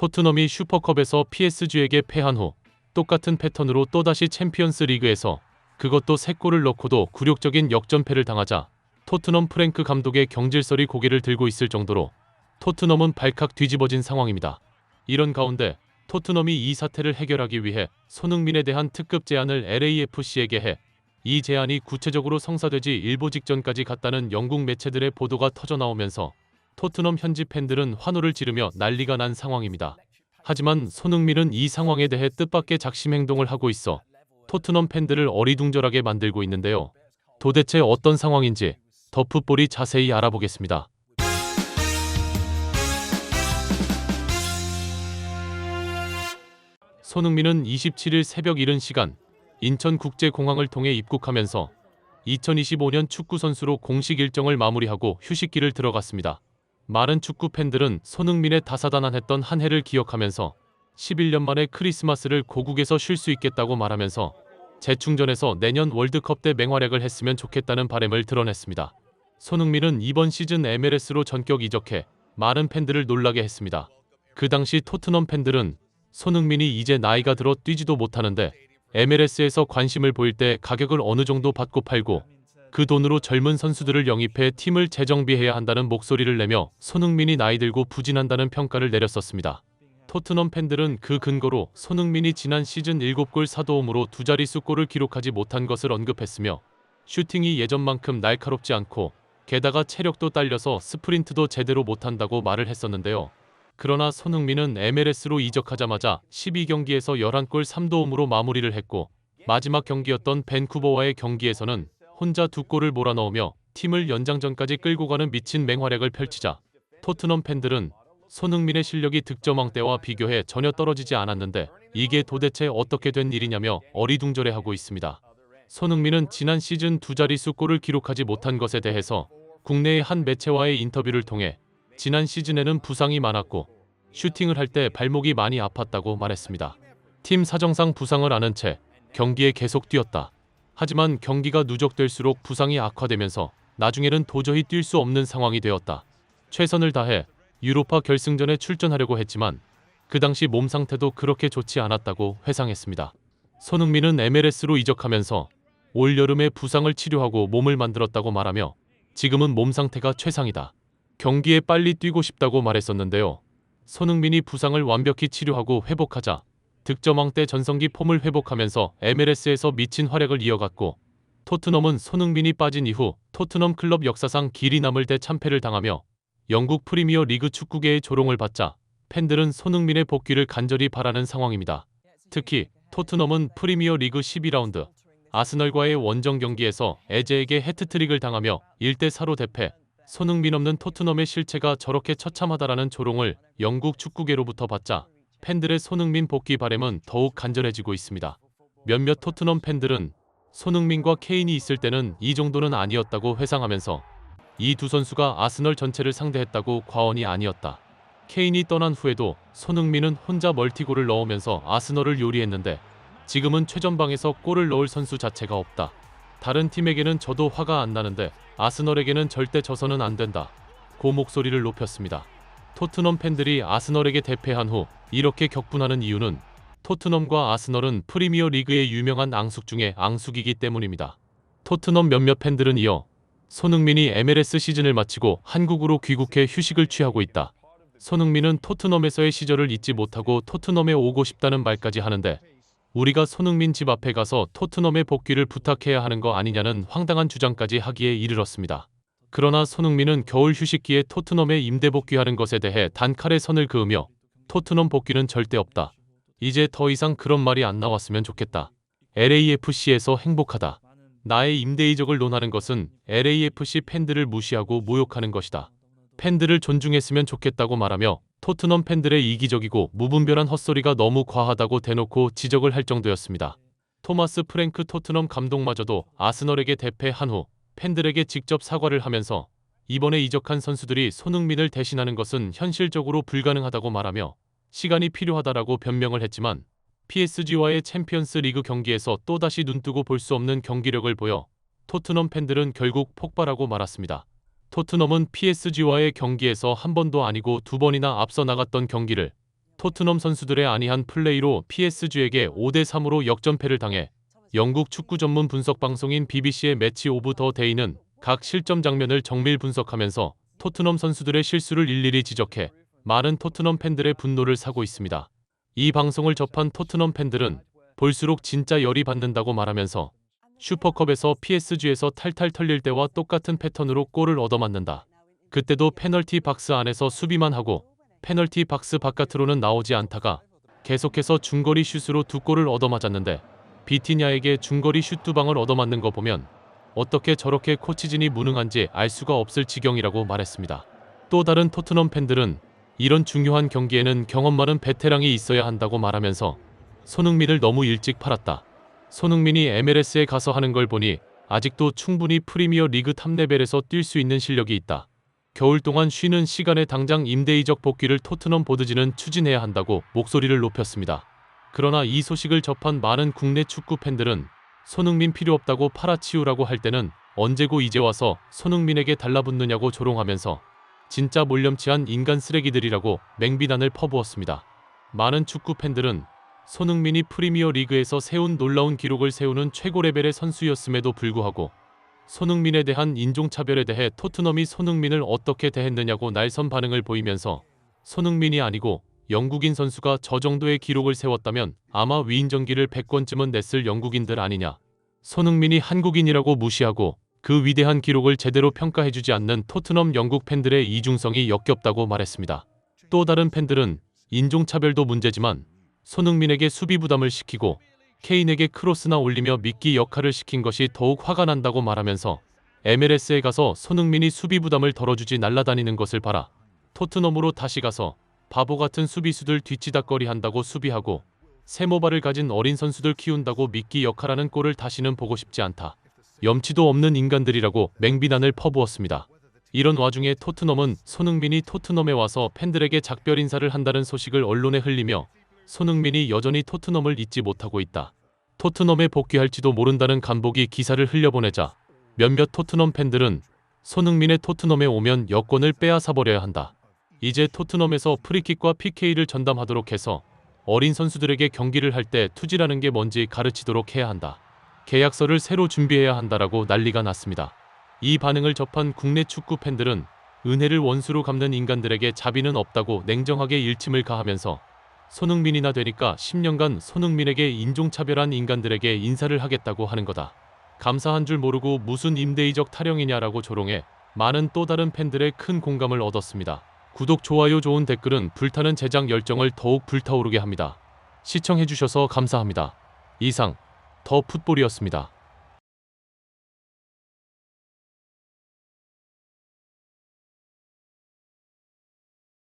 토트넘이 슈퍼컵에서 PSG에게 패한 후 똑같은 패턴으로 또다시 챔피언스 리그에서 그것도 3골을 넣고도 굴욕적인 역전패를 당하자 토트넘 프랭크 감독의 경질설이 고개를 들고 있을 정도로 토트넘은 발칵 뒤집어진 상황입니다. 이런 가운데 토트넘이 이 사태를 해결하기 위해 손흥민에 대한 특급 제안을 LAFC에게 해 이 제안이 구체적으로 성사되지 일보 직전까지 갔다는 영국 매체들의 보도가 터져 나오면서 토트넘 현지 팬들은 환호를 지르며 난리가 난 상황입니다. 하지만 손흥민은 이 상황에 대해 뜻밖의 작심 행동을 하고 있어 토트넘 팬들을 어리둥절하게 만들고 있는데요. 도대체 어떤 상황인지 더 풋볼이 자세히 알아보겠습니다. 손흥민은 27일 새벽 이른 시간 인천국제공항을 통해 입국하면서 2025년 축구 선수로 공식 일정을 마무리하고 휴식기를 들어갔습니다. 많은 축구 팬들은 손흥민의 다사다난했던 한 해를 기억하면서 11년 만에 크리스마스를 고국에서 쉴 수 있겠다고 말하면서 재충전해서 내년 월드컵 때 맹활약을 했으면 좋겠다는 바람을 드러냈습니다. 손흥민은 이번 시즌 MLS로 전격 이적해 많은 팬들을 놀라게 했습니다. 그 당시 토트넘 팬들은 손흥민이 이제 나이가 들어 뛰지도 못하는데 MLS에서 관심을 보일 때 가격을 어느 정도 받고 팔고 그 돈으로 젊은 선수들을 영입해 팀을 재정비해야 한다는 목소리를 내며 손흥민이 나이 들고 부진한다는 평가를 내렸었습니다. 토트넘 팬들은 그 근거로 손흥민이 지난 시즌 7골 사도움으로 두 자릿수 골을 기록하지 못한 것을 언급했으며 슈팅이 예전만큼 날카롭지 않고 게다가 체력도 딸려서 스프린트도 제대로 못한다고 말을 했었는데요. 그러나 손흥민은 MLS로 이적하자마자 12경기에서 11골 3도움으로 마무리를 했고 마지막 경기였던 밴쿠버와의 경기에서는 혼자 두 골을 몰아넣으며 팀을 연장전까지 끌고 가는 미친 맹활약을 펼치자 토트넘 팬들은 손흥민의 실력이 득점왕 때와 비교해 전혀 떨어지지 않았는데 이게 도대체 어떻게 된 일이냐며 어리둥절해하고 있습니다. 손흥민은 지난 시즌 두 자릿수 골을 기록하지 못한 것에 대해서 국내의 한 매체와의 인터뷰를 통해 지난 시즌에는 부상이 많았고 슈팅을 할 때 발목이 많이 아팠다고 말했습니다. 팀 사정상 부상을 안은 채 경기에 계속 뛰었다. 하지만 경기가 누적될수록 부상이 악화되면서 나중에는 도저히 뛸 수 없는 상황이 되었다. 최선을 다해 유로파 결승전에 출전하려고 했지만 그 당시 몸 상태도 그렇게 좋지 않았다고 회상했습니다. 손흥민은 MLS로 이적하면서 올 여름에 부상을 치료하고 몸을 만들었다고 말하며 지금은 몸 상태가 최상이다. 경기에 빨리 뛰고 싶다고 말했었는데요. 손흥민이 부상을 완벽히 치료하고 회복하자 득점왕 때 전성기 폼을 회복하면서 MLS에서 미친 활약을 이어갔고 토트넘은 손흥민이 빠진 이후 토트넘 클럽 역사상 길이 남을 대 참패를 당하며 영국 프리미어 리그 축구계의 조롱을 받자 팬들은 손흥민의 복귀를 간절히 바라는 상황입니다. 특히 토트넘은 프리미어 리그 12라운드 아스널과의 원정 경기에서 에제에게 해트트릭을 당하며 1대4로 대패 손흥민 없는 토트넘의 실체가 저렇게 처참하다라는 조롱을 영국 축구계로부터 받자 팬들의 손흥민 복귀 바램은 더욱 간절해지고 있습니다. 몇몇 토트넘 팬들은 손흥민과 케인이 있을 때는 이 정도는 아니었다고 회상하면서 이 두 선수가 아스널 전체를 상대했다고 과언이 아니었다. 케인이 떠난 후에도 손흥민은 혼자 멀티골을 넣으면서 아스널을 요리했는데 지금은 최전방에서 골을 넣을 선수 자체가 없다. 다른 팀에게는 저도 화가 안 나는데 아스널에게는 절대 져서는 안 된다. 고 목소리를 높였습니다. 토트넘 팬들이 아스널에게 대패한 후 이렇게 격분하는 이유는 토트넘과 아스널은 프리미어 리그의 유명한 앙숙 중에 앙숙이기 때문입니다. 토트넘 몇몇 팬들은 이어 손흥민이 MLS 시즌을 마치고 한국으로 귀국해 휴식을 취하고 있다. 손흥민은 토트넘에서의 시절을 잊지 못하고 토트넘에 오고 싶다는 말까지 하는데 우리가 손흥민 집 앞에 가서 토트넘의 복귀를 부탁해야 하는 거 아니냐는 황당한 주장까지 하기에 이르렀습니다. 그러나 손흥민은 겨울 휴식기에 토트넘에 임대 복귀하는 것에 대해 단칼에 선을 그으며 토트넘 복귀는 절대 없다. 이제 더 이상 그런 말이 안 나왔으면 좋겠다. LAFC에서 행복하다. 나의 임대 이적을 논하는 것은 LAFC 팬들을 무시하고 모욕하는 것이다. 팬들을 존중했으면 좋겠다고 말하며 토트넘 팬들의 이기적이고 무분별한 헛소리가 너무 과하다고 대놓고 지적을 할 정도였습니다. 토마스 프랭크 토트넘 감독마저도 아스널에게 대패한 후 팬들에게 직접 사과를 하면서 이번에 이적한 선수들이 손흥민을 대신하는 것은 현실적으로 불가능하다고 말하며 시간이 필요하다라고 변명을 했지만 PSG와의 챔피언스 리그 경기에서 또다시 눈뜨고 볼 수 없는 경기력을 보여 토트넘 팬들은 결국 폭발하고 말았습니다. 토트넘은 PSG와의 경기에서 한 번도 아니고 두 번이나 앞서 나갔던 경기를 토트넘 선수들의 안이한 플레이로 PSG에게 5대 3으로 역전패를 당해 영국 축구 전문 분석 방송인 BBC의 매치 오브 더 데이는 각 실점 장면을 정밀 분석하면서 토트넘 선수들의 실수를 일일이 지적해 많은 토트넘 팬들의 분노를 사고 있습니다. 이 방송을 접한 토트넘 팬들은 볼수록 진짜 열이 받는다고 말하면서 슈퍼컵에서 PSG에서 탈탈 털릴 때와 똑같은 패턴으로 골을 얻어맞는다. 그때도 페널티 박스 안에서 수비만 하고 페널티 박스 바깥으로는 나오지 않다가 계속해서 중거리 슛으로 두 골을 얻어맞았는데 비티냐에게 중거리 슛 두 방을 얻어맞는 거 보면 어떻게 저렇게 코치진이 무능한지 알 수가 없을 지경이라고 말했습니다. 또 다른 토트넘 팬들은 이런 중요한 경기에는 경험 많은 베테랑이 있어야 한다고 말하면서 손흥민을 너무 일찍 팔았다. 손흥민이 MLS에 가서 하는 걸 보니 아직도 충분히 프리미어 리그 탑 레벨에서 뛸 수 있는 실력이 있다. 겨울 동안 쉬는 시간에 당장 임대 이적 복귀를 토트넘 보드지는 추진해야 한다고 목소리를 높였습니다. 그러나 이 소식을 접한 많은 국내 축구 팬들은 손흥민 필요 없다고 팔아치우라고 할 때는 언제고 이제 와서 손흥민에게 달라붙느냐고 조롱하면서 진짜 몰렴치한 인간 쓰레기들이라고 맹비난을 퍼부었습니다. 많은 축구 팬들은 손흥민이 프리미어 리그에서 세운 놀라운 기록을 세우는 최고 레벨의 선수였음에도 불구하고 손흥민에 대한 인종차별에 대해 토트넘이 손흥민을 어떻게 대했느냐고 날선 반응을 보이면서 손흥민이 아니고 영국인 선수가 저 정도의 기록을 세웠다면 아마 위인전기를 100권쯤은 냈을 영국인들 아니냐. 손흥민이 한국인이라고 무시하고 그 위대한 기록을 제대로 평가해주지 않는 토트넘 영국 팬들의 이중성이 역겹다고 말했습니다. 또 다른 팬들은 인종차별도 문제지만 손흥민에게 수비 부담을 시키고 케인에게 크로스나 올리며 미끼 역할을 시킨 것이 더욱 화가 난다고 말하면서 MLS에 가서 손흥민이 수비 부담을 덜어주지 날라다니는 것을 봐라. 토트넘으로 다시 가서 바보 같은 수비수들 뒤치다거리 한다고 수비하고 세모발을 가진 어린 선수들 키운다고 미끼 역할하는 꼴을 다시는 보고 싶지 않다. 염치도 없는 인간들이라고 맹비난을 퍼부었습니다. 이런 와중에 토트넘은 손흥민이 토트넘에 와서 팬들에게 작별 인사를 한다는 소식을 언론에 흘리며 손흥민이 여전히 토트넘을 잊지 못하고 있다. 토트넘에 복귀할지도 모른다는 간복이 기사를 흘려보내자 몇몇 토트넘 팬들은 손흥민의 토트넘에 오면 여권을 빼앗아버려야 한다. 이제 토트넘에서 프리킥과 PK를 전담하도록 해서 어린 선수들에게 경기를 할 때 투지라는 게 뭔지 가르치도록 해야 한다. 계약서를 새로 준비해야 한다라고 난리가 났습니다. 이 반응을 접한 국내 축구 팬들은 은혜를 원수로 갚는 인간들에게 자비는 없다고 냉정하게 일침을 가하면서 손흥민이나 되니까 10년간 손흥민에게 인종차별한 인간들에게 인사를 하겠다고 하는 거다. 감사한 줄 모르고 무슨 임대이적 타령이냐라고 조롱해 많은 또 다른 팬들의 큰 공감을 얻었습니다. 구독, 좋아요, 좋은 댓글은 불타는 제작 열정을 더욱 불타오르게 합니다. 시청해주셔서 감사합니다. 이상 더 풋볼이었습니다.